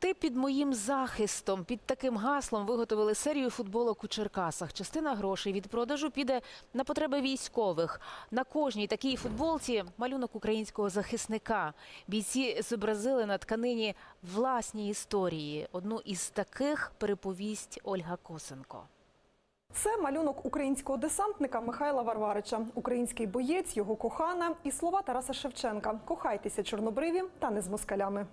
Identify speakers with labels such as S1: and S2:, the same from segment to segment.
S1: Ти під моїм захистом. Під таким гаслом виготовили серію футболок у Черкасах. Частина грошей від продажу піде на потреби військових. На кожній такій футболці малюнок українського захисника. Бійці зобразили на тканині власні історії. Одну із таких переповість Ольга Косенко.
S2: Це малюнок українського десантника Михайла Варварича, український боєць, його кохана і слова Тараса Шевченка. Кохайтеся чорнобриві та не з москалями.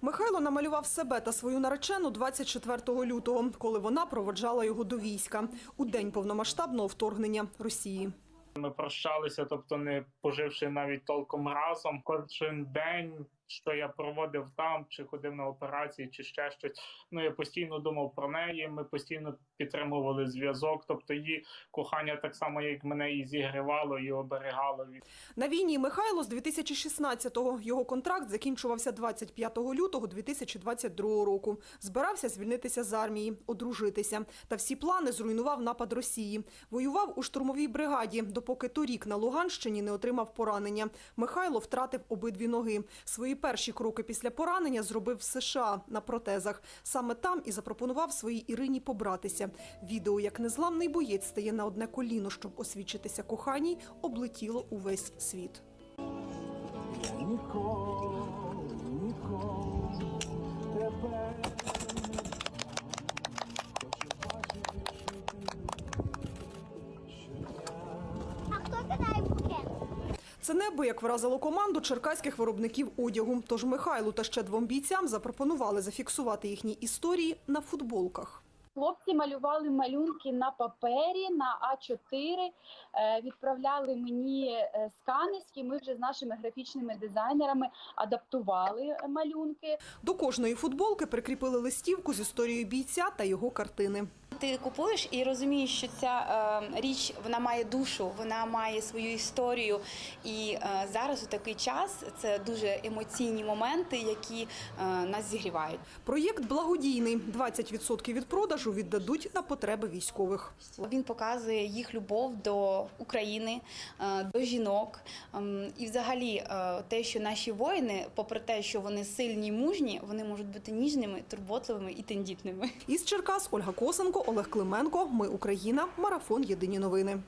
S2: Михайло намалював себе та свою наречену 24 лютого, коли вона проводжала його до війська у день повномасштабного вторгнення Росії.
S3: Ми прощалися, тобто не поживши навіть толком разом. Кожен день, що я проводив там, чи ходив на операції, чи ще щось. Ну я постійно думав про неї. Ми постійно підтримували зв'язок. Тобто її кохання так само, як мене і зігрівало, і оберігало
S2: На війні Михайло з 2016-го. Його контракт закінчувався 25 лютого 2022 року. Збирався звільнитися з армії, одружитися. Та всі плани зруйнував напад Росії. Воював у штурмовій бригаді, допоки торік на Луганщині не отримав поранення. Михайло втратив обидві ноги. Свої перші кроки після поранення зробив в США на протезах. Саме там і запропонував своїй Ірині побратися. Відео, як незламний боєць стає на одне коліно, щоб освідчитися коханій, облетіло увесь світ.
S3: ніколи,
S2: Це небо як вразило команду черкаських виробників одягу. Тож Михайлу та ще двом бійцям запропонували зафіксувати їхні історії на футболках.
S4: Хлопці малювали малюнки на папері на А4, е, відправляли мені е, сканерські. Ми вже з нашими графічними дизайнерами адаптували малюнки.
S2: До кожної футболки прикріпили листівку з історією бійця та його картини.
S5: Ти купуєш і розумієш, що ця е, річ вона має душу, вона має свою історію. І е, зараз у такий час це дуже емоційні моменти, які е, нас зігрівають.
S2: Проєкт благодійний. 20% від продажу віддадуть на потреби військових.
S5: Він показує їх любов до України, е, до жінок. Ем, І, взагалі, е, те, що наші воїни, попри те, що вони сильні, й мужні, вони можуть бути ніжними, турботливими і тендітними.
S2: Із Черкас Ольга Косенко, Олег Клименко. Ми Україна. Марафон. Єдині новини.